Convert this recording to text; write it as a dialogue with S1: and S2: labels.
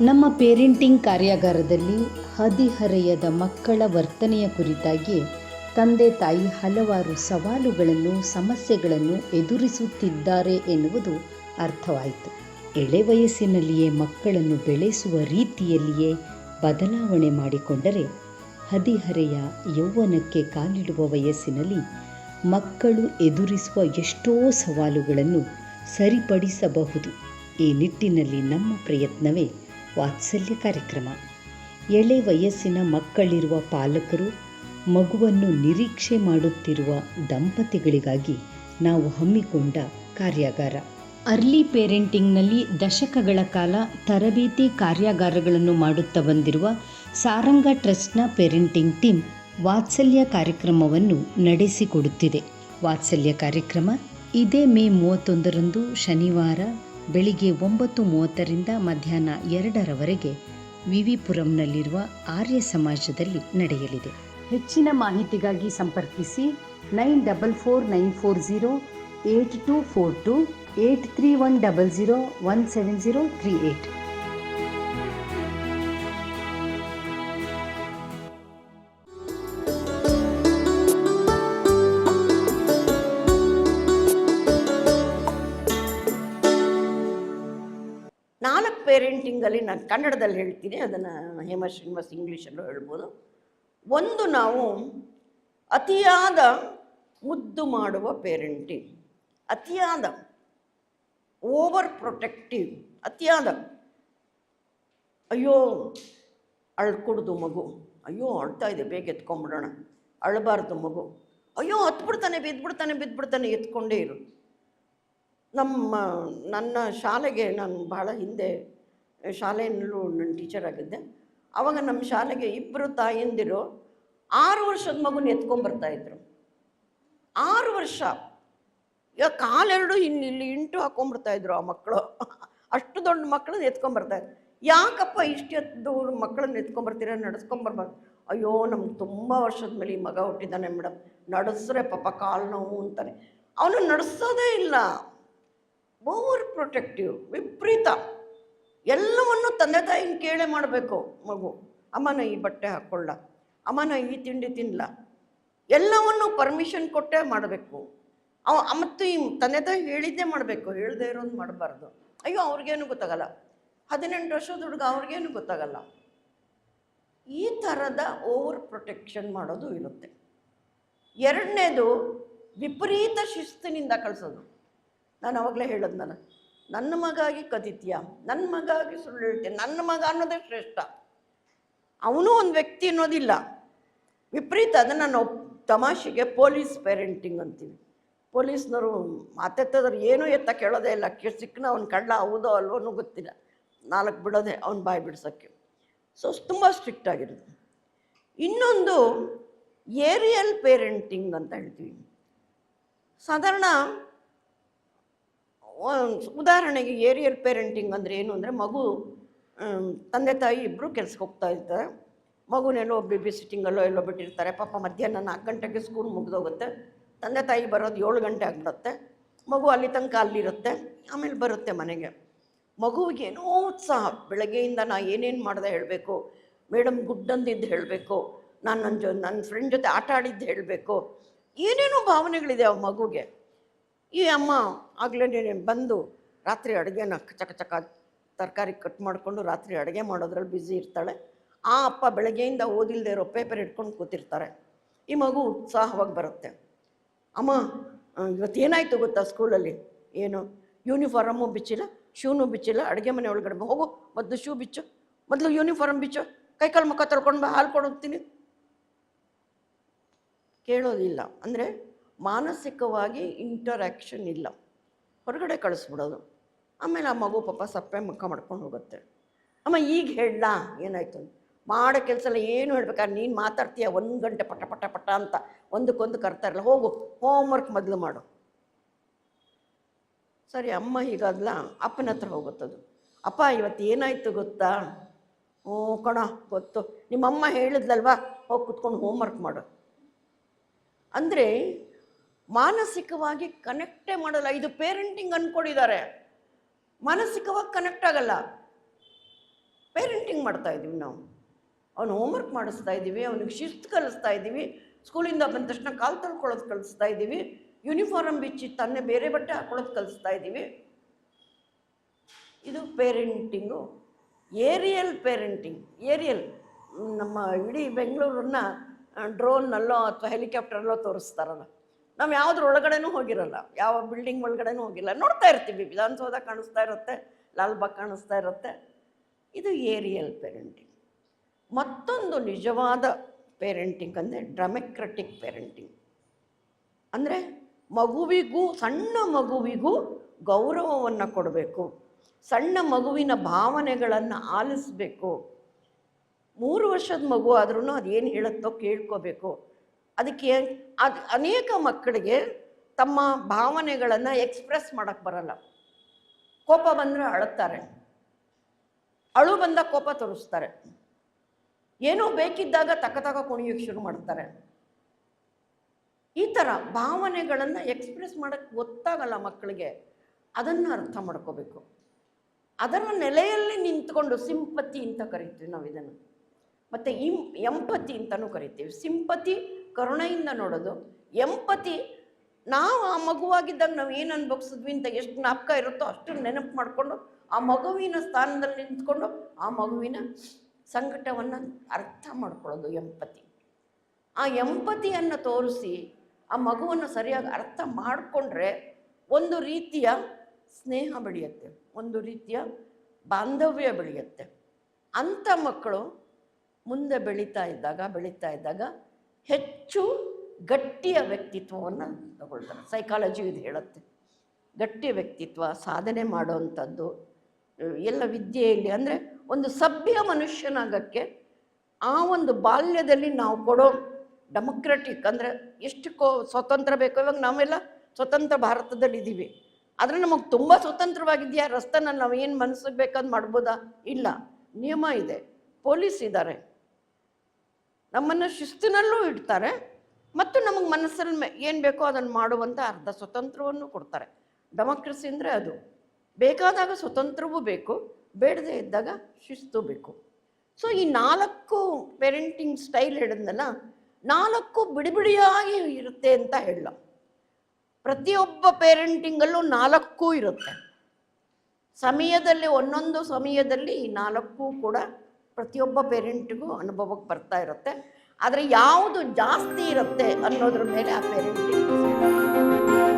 S1: ನಮ್ಮ ಪೇರೆಂಟಿಂಗ್ ಕಾರ್ಯಾಗಾರದಲ್ಲಿ ಹದಿಹರೆಯದ ಮಕ್ಕಳ ವರ್ತನೆಯ ಕುರಿತಾಗಿ ತಂದೆ ತಾಯಿ ಹಲವಾರು ಸವಾಲುಗಳನ್ನು, ಸಮಸ್ಯೆಗಳನ್ನು ಎದುರಿಸುತ್ತಿದ್ದಾರೆ ಎನ್ನುವುದು ಅರ್ಥವಾಯಿತು. ಎಳೆ ವಯಸ್ಸಿನಲ್ಲಿಯೇ ಮಕ್ಕಳನ್ನು ಬೆಳೆಸುವ ರೀತಿಯಲ್ಲಿಯೇ ಬದಲಾವಣೆ ಮಾಡಿಕೊಂಡರೆ ಹದಿಹರೆಯ ಯೌವನಕ್ಕೆ ಕಾಲಿಡುವ ವಯಸ್ಸಿನಲ್ಲಿ ಮಕ್ಕಳು ಎದುರಿಸುವ ಎಷ್ಟೋ ಸವಾಲುಗಳನ್ನು ಸರಿಪಡಿಸಬಹುದು. ಈ ನಿಟ್ಟಿನಲ್ಲಿ ನಮ್ಮ ಪ್ರಯತ್ನವೇ ವಾತ್ಸಲ್ಯ ಕಾರ್ಯಕ್ರಮ. ಎಳೆ ವಯಸ್ಸಿನ ಮಕ್ಕಳಿರುವ ಪಾಲಕರು ಮಗುವನ್ನು ನಿರೀಕ್ಷೆ ಮಾಡುತ್ತಿರುವ ದಂಪತಿಗಳಿಗಾಗಿ ನಾವು ಹಮ್ಮಿಕೊಂಡ ಕಾರ್ಯಾಗಾರ. ಅರ್ಲಿ ಪೇರೆಂಟಿಂಗ್ನಲ್ಲಿ ದಶಕಗಳ ಕಾಲ ತರಬೇತಿ ಕಾರ್ಯಾಗಾರಗಳನ್ನು ಮಾಡುತ್ತಾ ಬಂದಿರುವ ಸಾರಂಗ ಟ್ರಸ್ಟ್ನ ಪೇರೆಂಟಿಂಗ್ ಟೀಮ್ ವಾತ್ಸಲ್ಯ ಕಾರ್ಯಕ್ರಮವನ್ನು ನಡೆಸಿಕೊಡುತ್ತಿದೆ. ವಾತ್ಸಲ್ಯ ಕಾರ್ಯಕ್ರಮ ಇದೇ ಮೇ ಮೂವತ್ತೊಂದರಂದು ಶನಿವಾರ ಬೆಳಿಗ್ಗೆ ಒಂಬತ್ತು ಮೂವತ್ತರಿಂದ ಮಧ್ಯಾಹ್ನ ಎರಡರವರೆಗೆ ವಿವಿಪುರಂನಲ್ಲಿರುವ ಆರ್ಯ ಸಮಾಜದಲ್ಲಿ ನಡೆಯಲಿದೆ. ಹೆಚ್ಚಿನ ಮಾಹಿತಿಗಾಗಿ ಸಂಪರ್ಕಿಸಿ nine double four nine four zero eight two four two eight three one double zero one seven zero three eight.
S2: ಪೇರೆಂಟಿಂಗಲ್ಲಿ ನಾನು ಕನ್ನಡದಲ್ಲಿ ಹೇಳ್ತೀನಿ, ಅದನ್ನು ಹೇಮ ಶ್ರೀನಿವಾಸ್ ಇಂಗ್ಲೀಷಲ್ಲೂ ಹೇಳ್ಬೋದು. ಒಂದು ನಾವು ಅತಿಯಾದ ಮುದ್ದು ಮಾಡುವ ಪೇರೆಂಟಿಂಗ್ ಅತಿಯಾದ ಓವರ್ ಪ್ರೊಟೆಕ್ಟಿವ್ ಅತಿಯಾದ ಅಯ್ಯೋ ಅಳ್ಕೊಡ್ದು ಮಗು, ಅಯ್ಯೋ ಅಳ್ತಾ ಇದೆ, ಬೇಗ ಎತ್ಕೊಂಬಿಡೋಣ ಅಳಬಾರ್ದು ಮಗು, ಅಯ್ಯೋ ಹತ್ಬಿಡ್ತಾನೆ, ಬಿದ್ಬಿಡ್ತಾನೆ ಬಿದ್ಬಿಡ್ತಾನೆ, ಎತ್ಕೊಂಡೇ ಇರು. ನಮ್ಮ ನನ್ನ ಶಾಲೆಗೆ ನಾನು ಬಹಳ ಹಿಂದೆ, ಶಾಲೆಯಲ್ಲೂ ನಾನು ಟೀಚರ್ ಆಗಿದ್ದೆ. ಆವಾಗ ನಮ್ಮ ಶಾಲೆಗೆ ಇಬ್ಬರು ತಾಯಂದಿರು ಆರು ವರ್ಷದ ಮಗುನ ಎತ್ಕೊಂಡ್ಬರ್ತಾ ಇದ್ರು. ಆರು ವರ್ಷ. ಈಗ ಕಾಲೆರಡು ಇನ್ನು ಇಲ್ಲಿ ಇಂಟು ಹಾಕೊಂಡ್ಬರ್ತಾ ಇದ್ರು ಆ ಮಕ್ಕಳು. ಅಷ್ಟು ದೊಡ್ಡ ಮಕ್ಕಳನ್ನ ಎತ್ಕೊಂಡ್ಬರ್ತಾ ಇದ್ರು. ಯಾಕಪ್ಪ ಇಷ್ಟೊತ್ತು ಮಕ್ಕಳನ್ನ ಎತ್ಕೊಂಡ್ಬರ್ತೀರ ನಡೆಸ್ಕೊಂಬರ್ಬಾರ್ದು ಅಯ್ಯೋ, ನಮ್ಗೆ ತುಂಬ ವರ್ಷದ ಮೇಲೆ ಈ ಮಗ ಹುಟ್ಟಿದ್ದಾನೆ ಮೇಡಮ್ ನಡೆಸ್ರೆ ಪಾಪ ಕಾಲು ನೋವು ಅಂತಾನೆ. ಅವನು ನಡೆಸೋದೇ ಇಲ್ಲ. ಓವರ್ ಪ್ರೊಟೆಕ್ಟಿವ್ ವಿಪರೀತ. ಎಲ್ಲವನ್ನು ತಂದೆ ತಾಯಿನ ಕೇಳೇ ಮಾಡಬೇಕು ಮಗು. ಅಮ್ಮನ ಈ ಬಟ್ಟೆ ಹಾಕ್ಕೊಳ್ಳ, ಅಮ್ಮನ ಈ ತಿಂಡಿ ತಿನ್ನಲ ಎಲ್ಲವನ್ನು ಪರ್ಮಿಷನ್ ಕೊಟ್ಟೇ ಮಾಡಬೇಕು. ಅವ, ಮತ್ತು ಈ ತಂದೆ ತಾಯಿ ಹೇಳಿದ್ದೇ ಮಾಡಬೇಕು, ಹೇಳದೇ ಇರೋದು ಮಾಡಬಾರ್ದು. ಅಯ್ಯೋ, ಅವ್ರಿಗೇನು ಗೊತ್ತಾಗಲ್ಲ. ಹದಿನೆಂಟು ವರ್ಷದ ಹುಡುಗ ಅವ್ರಿಗೇನು ಗೊತ್ತಾಗಲ್ಲ. ಈ ಥರದ ಓವರ್ ಪ್ರೊಟೆಕ್ಷನ್ ಮಾಡೋದು ಇರುತ್ತೆ. ಎರಡನೇದು ವಿಪರೀತ ಶಿಸ್ತಿನಿಂದ ಕಳಿಸೋದು. ನಾನು ಅವಾಗಲೇ ಹೇಳೋದು ನಾನು. ನನ್ನ ಮಗಾಗಿ ಕದಿತೀಯ? ನನ್ನ ಮಗಾಗಿ ಸುಳ್ಳು ಹೇಳ್ತೀನಿ ನನ್ನ ಮಗ ಅನ್ನೋದೇ ಶ್ರೇಷ್ಠ. ಅವನು ಒಂದು ವ್ಯಕ್ತಿ ಅನ್ನೋದಿಲ್ಲ. ವಿಪರೀತ, ಅದನ್ನು ನಾನು ತಮಾಷೆಗೆ ಪೊಲೀಸ್ ಪೇರೆಂಟಿಂಗ್ ಅಂತೀವಿ. ಪೊಲೀಸ್ನವರು ಮಾತೆತ್ತದ್ರು ಏನೂ ಎತ್ತ ಕೇಳೋದೇ ಇಲ್ಲ. ಕೇಳಿ ಸಿಕ್ಕನ ಅವ್ನು ಕಳ್ಳ ಹೌದೋ ಅಲ್ವೋನು ಗೊತ್ತಿಲ್ಲ. ನಾಲ್ಕು ಬಿಡೋದೆ, ಅವ್ನು ಬಾಯಿ ಬಿಡ್ಸೋಕ್ಕೆ. ಸೊ ತುಂಬ ಸ್ಟ್ರಿಕ್ಟ್ ಆಗಿರೋದು. ಇನ್ನೊಂದು, ಏರಿಯಲ್ ಪೇರೆಂಟಿಂಗ್ ಅಂತ ಹೇಳ್ತೀವಿ. ಸಾಧಾರಣ ಉದಾಹರಣೆಗೆ ಏರಿಯಲ್ ಪೇರೆಂಟಿಂಗ್ ಅಂದರೆ ಏನು ಅಂದರೆ ಮಗು ತಂದೆ ತಾಯಿ ಇಬ್ಬರು ಕೆಲ್ಸಕ್ಕೆ ಹೋಗ್ತಾ ಇರ್ತಾರೆ. ಮಗುನೆಲ್ಲೋ ಬಿ ಸಿಟ್ಟಿಂಗಲ್ಲೋ ಎಲ್ಲೋ ಬಿಟ್ಟಿರ್ತಾರೆ. ಪಾಪ ಮಧ್ಯಾಹ್ನ ನಾಲ್ಕು ಗಂಟೆಗೆ ಸ್ಕೂಲ್ ಮುಗಿದೋಗುತ್ತೆ. ತಂದೆ ತಾಯಿ ಬರೋದು ಏಳು ಗಂಟೆ ಆಗಿಬಿಡುತ್ತೆ. ಮಗು ಅಲ್ಲಿ ತನಕ ಅಲ್ಲಿರುತ್ತೆ, ಆಮೇಲೆ ಬರುತ್ತೆ ಮನೆಗೆ. ಮಗುವಿಗೆ ಏನೋ ಉತ್ಸಾಹ. ಬೆಳಗ್ಗೆಯಿಂದ ನಾ ಏನೇನು ಮಾಡ್ದೆ ಹೇಳಬೇಕು. ಮೇಡಮ್ ಗುಡ್ ಅಂದಿದ್ದು ಹೇಳಬೇಕು. ನಾನು ನನ್ನ ಜೊ ನನ್ನ ಫ್ರೆಂಡ್ ಜೊತೆ ಆಟ ಆಡಿದ್ದು ಹೇಳಬೇಕು. ಏನೇನೋ ಭಾವನೆಗಳಿದೆ ಆ ಮಗುಗೆ. ಈ ಅಮ್ಮ, ಆಗ್ಲೇ ಬಂದು ರಾತ್ರಿ ಅಡುಗೆನ ಚಕ ಚಕ ತರಕಾರಿ ಕಟ್ ಮಾಡಿಕೊಂಡು ರಾತ್ರಿ ಅಡುಗೆ ಮಾಡೋದ್ರಲ್ಲಿ ಬ್ಯುಸಿ ಇರ್ತಾಳೆ. ಆ ಅಪ್ಪ ಬೆಳಗ್ಗೆಯಿಂದ ಓದಿಲ್ಲದೆ ಇರೋ ಪೇಪರ್ ಇಟ್ಕೊಂಡು ಕೂತಿರ್ತಾರೆ. ಈ ಮಗು ಉತ್ಸಾಹವಾಗಿ ಬರುತ್ತೆ. ಅಮ್ಮ ಇವತ್ತು ಏನಾಯಿತು ಗೊತ್ತಾ ಸ್ಕೂಲಲ್ಲಿ ಏನು? ಯೂನಿಫಾರಮು ಬಿಚ್ಚಿಲ್ಲ ಶೂನು ಬಿಚ್ಚಿಲ್ಲ, ಅಡುಗೆ ಮನೆ ಒಳಗಡೆ ಹೋಗು, ಮೊದಲು ಶೂ ಬಿಚ್ಚು, ಮೊದಲು ಯೂನಿಫಾರ್ಮ್ ಬಿಚ್ಚು ಕೈಕಾಲು ಮುಖ ತೊಳ್ಕೊಂಡು ಬಾ, ಹಾಲು ಕೊಡೋಗ್ತೀನಿ. ಕೇಳೋದಿಲ್ಲ. ಅಂದರೆ ಮಾನಸಿಕವಾಗಿ ಇಂಟರಾಕ್ಷನ್ ಇಲ್ಲ. ಹೊರಗಡೆ ಕಳಿಸ್ಬಿಡೋದು. ಆಮೇಲೆ ಆ ಮಗು ಪಾಪ ಸಪ್ಪೆ ಮುಖ ಮಾಡ್ಕೊಂಡು ಹೋಗುತ್ತೆ. ಅಮ್ಮ, ಈಗ ಹೇಳಲಾ? ಏನಾಯ್ತು? ಮಾಡೋ ಕೆಲಸ ಎಲ್ಲ ಏನು ಹೇಳ್ಬೇಕಾದ್ರೆ ನೀನು ಮಾತಾಡ್ತೀಯ? ಒಂದು ಗಂಟೆ ಪಟ ಪಟ ಪಟ ಅಂತ ಒಂದಕ್ಕೊಂದು ಕರ್ತಾ ಇರಲ್ಲ. ಹೋಗು ಹೋಮ್ವರ್ಕ್ ಮೊದಲು ಮಾಡು. ಸರಿ, ಅಮ್ಮ ಹೀಗಾದ್ಲ ಅಪ್ಪನ ಹತ್ರ ಹೋಗುತ್ತದು. ಅಪ್ಪ, ಇವತ್ತು ಏನಾಯ್ತು ಗೊತ್ತಾ? ಓ, ಕಣ, ಗೊತ್ತು. ನಿಮ್ಮಮ್ಮ ಹೇಳಿದ್ಲಲ್ವಾ? ಹೋಗಿ ಕುತ್ಕೊಂಡು ಹೋಮ್ವರ್ಕ್ ಮಾಡು. ಅಂದರೆ ಮಾನಸಿಕವಾಗಿ ಕನೆಕ್ಟೇ ಮಾಡಲ್ಲ. ಇದು ಪೇರೆಂಟಿಂಗ್ ಅಂದ್ಕೊಂಡಿದ್ದಾರೆ ಮಾನಸಿಕವಾಗಿ ಕನೆಕ್ಟ್ ಆಗಲ್ಲ. ಪೇರೆಂಟಿಂಗ್ ಮಾಡ್ತಾ ಇದ್ದೀವಿ ನಾವು. ಅವನು ಹೋಮ್ವರ್ಕ್ ಮಾಡಿಸ್ತಾ ಇದ್ದೀವಿ, ಅವನಿಗೆ ಶಿಸ್ತು ಕಲಿಸ್ತಾ ಇದ್ದೀವಿ ಸ್ಕೂಲಿಂದ ಬಂದ ತಕ್ಷಣ ಕಾಲು ತೊಳ್ಕೊಳ್ಳೋದು ಕಲಿಸ್ತಾ ಇದ್ದೀವಿ ಯೂನಿಫಾರ್ಮ್ ಬಿಚ್ಚಿ ತನ್ನೇ ಬೇರೆ ಬಟ್ಟೆ ಹಾಕೊಳ್ಳೋದು ಕಲಿಸ್ತಾ ಇದ್ದೀವಿ. ಇದು ಪೇರೆಂಟಿಂಗು ಏರಿಯಲ್ ಪೇರೆಂಟಿಂಗ್ ಏರಿಯಲ್ ನಮ್ಮ ಇಡೀ ಬೆಂಗಳೂರನ್ನ ಡ್ರೋನ್ನಲ್ಲೋ ಅಥವಾ ಹೆಲಿಕಾಪ್ಟರಲ್ಲೋ ತೋರಿಸ್ತಾರಲ್ಲ. ನಾವು ಯಾವುದ್ರ ಒಳಗಡೆನೂ ಹೋಗಿರಲ್ಲ. ಯಾವ ಬಿಲ್ಡಿಂಗ್ ಒಳಗಡೆನೂ ಹೋಗಿಲ್ಲ. ನೋಡ್ತಾ ಇರ್ತೀವಿ. ವಿಧಾನಸೌಧ ಕಾಣಿಸ್ತಾ ಇರುತ್ತೆ. ಲಾಲ್ಬಾಗ್ ಕಾಣಿಸ್ತಾ ಇರುತ್ತೆ. ಇದು ಏರಿಯಲ್ ಪೇರೆಂಟಿಂಗ್ ಮತ್ತೊಂದು ನಿಜವಾದ ಪೇರೆಂಟಿಂಗ್ ಅಂದರೆ ಡ್ರಮೆಕ್ರಟಿಕ್ ಪೇರೆಂಟಿಂಗ್ ಅಂದರೆ ಮಗುವಿಗೂ, ಸಣ್ಣ ಮಗುವಿಗೂ ಗೌರವವನ್ನು ಕೊಡಬೇಕು. ಸಣ್ಣ ಮಗುವಿನ ಭಾವನೆಗಳನ್ನು ಆಲಿಸಬೇಕು. ಮೂರು ವರ್ಷದ ಮಗು ಆದ್ರೂ ಅದೇನು ಹೇಳುತ್ತೋ ಕೇಳ್ಕೋಬೇಕು. ಅದಕ್ಕೆ ಅದು ಅನೇಕ ಮಕ್ಕಳಿಗೆ ತಮ್ಮ ಭಾವನೆಗಳನ್ನು ಎಕ್ಸ್ಪ್ರೆಸ್ ಮಾಡಕ್ಕೆ ಬರಲ್ಲ. ಕೋಪ ಬಂದರೆ ಅಳುತ್ತಾರೆ. ಅಳು ಬಂದ ಕೋಪ ತೋರಿಸ್ತಾರೆ. ಏನೋ ಬೇಕಿದ್ದಾಗ ತಕ ತಕ ಕುಣಿಯೋಕ್ಕೆ ಶುರು ಮಾಡ್ತಾರೆ. ಈ ಥರ ಭಾವನೆಗಳನ್ನು ಎಕ್ಸ್ಪ್ರೆಸ್ ಮಾಡೋಕ್ಕೆ ಗೊತ್ತಾಗಲ್ಲ ಮಕ್ಕಳಿಗೆ. ಅದನ್ನು ಅರ್ಥ ಮಾಡ್ಕೋಬೇಕು. ಅದರ ನೆಲೆಯಲ್ಲಿ ನಿಂತ್ಕೊಂಡು ಸಿಂಪತಿ ಅಂತ ಕರಿತೀವಿ ನಾವು ಇದನ್ನು ಮತ್ತು ಇಂ, ಎಂಪತಿ ಅಂತಲೂ ಕರಿತೀವಿ. ಸಿಂಪತಿ ಕರುಣೆಯಿಂದ ನೋಡೋದು. ಎಂಪತಿ, ನಾವು ಆ ಮಗುವಾಗಿದ್ದಾಗ ನಾವು ಏನು ಅನ್ಭವಿಸಿದ್ವಿ ಅಂತ ಎಷ್ಟು ನಾಪಕ ಇರುತ್ತೋ ಅಷ್ಟು ನೆನಪು ಮಾಡಿಕೊಂಡು ಆ ಮಗುವಿನ ಸ್ಥಾನದಲ್ಲಿ ನಿಂತ್ಕೊಂಡು ಆ ಮಗುವಿನ ಸಂಕಟವನ್ನು ಅರ್ಥ ಮಾಡ್ಕೊಳ್ಳೋದು ಎಂಪತಿ. ಆ ಎಂಪತಿಯನ್ನು ತೋರಿಸಿ, ಆ ಮಗುವನ್ನು ಸರಿಯಾಗಿ ಅರ್ಥ ಮಾಡಿಕೊಂಡ್ರೆ ಒಂದು ರೀತಿಯ ಸ್ನೇಹ ಬೆಳೆಯುತ್ತೆ, ಒಂದು ರೀತಿಯ ಬಾಂಧವ್ಯ ಬೆಳೆಯುತ್ತೆ. ಅಂಥ ಮಕ್ಕಳು ಮುಂದೆ ಬೆಳೀತಾ ಇದ್ದಾಗ ಬೆಳೀತಾ ಇದ್ದಾಗ ಹೆಚ್ಚು ಗಟ್ಟಿಯ ವ್ಯಕ್ತಿತ್ವವನ್ನು ತಗೊಳ್ತಾರೆ. ಸೈಕಾಲಜಿ ಇದು ಹೇಳುತ್ತೆ. ಗಟ್ಟಿ ವ್ಯಕ್ತಿತ್ವ, ಸಾಧನೆ ಮಾಡೋವಂಥದ್ದು, ಎಲ್ಲ ವಿದ್ಯೆಯಲ್ಲಿ ಅಂದರೆ ಒಂದು ಸಭ್ಯ ಮನುಷ್ಯನಾಗಕ್ಕೆ ಆ ಒಂದು ಬಾಲ್ಯದಲ್ಲಿ ನಾವು ಕೊಡೋ ಡೆಮೊಕ್ರೆಟಿಕ್ ಅಂದರೆ ಎಷ್ಟು ಕೋ ಸ್ವತಂತ್ರ ಬೇಕೋ, ಇವಾಗ ನಾವೆಲ್ಲ ಸ್ವತಂತ್ರ ಭಾರತದಲ್ಲಿ ಇದ್ದೀವಿ ಆದರೆ ನಮಗೆ ತುಂಬ ಸ್ವತಂತ್ರವಾಗಿದೆಯಾ? ರಸ್ತೆನಲ್ಲಿ ನಾವು ಏನು ಮನಸ್ಸಿಗೆ ಬೇಕಾದ್ ಮಾಡ್ಬೋದಾ? ಇಲ್ಲ. ನಿಯಮ ಇದೆ. ಪೊಲೀಸ್ ಇದ್ದಾರೆ ನಮ್ಮನ್ನು ಶಿಸ್ತಿನಲ್ಲೂ ಇಡ್ತಾರೆ ಮತ್ತು ನಮಗೆ ಮನಸ್ಸಲ್ಲಿ ಏನು ಬೇಕೋ ಅದನ್ನು ಮಾಡುವಂಥ ಅರ್ಧ ಸ್ವತಂತ್ರವನ್ನು ಕೊಡ್ತಾರೆ. ಡೆಮೋಕ್ರಸಿ ಅಂದರೆ ಅದು. ಬೇಕಾದಾಗ ಸ್ವತಂತ್ರವೂ ಬೇಕು, ಬೇಡದೇ ಇದ್ದಾಗ ಶಿಸ್ತು ಬೇಕು. ಸೊ ಈ ನಾಲ್ಕು ಪೇರೆಂಟಿಂಗ್ ಸ್ಟೈಲ್ ಹೇಳಿದ್ನಲ್ಲ, ನಾಲ್ಕು ಬಿಡಿಬಿಡಿಯಾಗಿ ಇರುತ್ತೆ ಅಂತ ಹೇಳ ಪ್ರತಿಯೊಬ್ಬ ಪೇರೆಂಟಿಂಗಲ್ಲೂ ನಾಲ್ಕು ಇರುತ್ತೆ. ಸಮಯದಲ್ಲಿ, ಒಂದೊಂದು ಸಮಯದಲ್ಲಿ ಈ ನಾಲ್ಕು ಕೂಡ ಪ್ರತಿಯೊಬ್ಬ ಪೇರೆಂಟ್ಗೂ ಅನುಭವಕ್ಕೆ ಬರ್ತಾ ಇರುತ್ತೆ. ಆದರೆ ಯಾವುದು ಜಾಸ್ತಿ ಇರುತ್ತೆ ಅನ್ನೋದ್ರ ಮೇಲೆ ಆ ಪೇರೆಂಟಿಂಗ್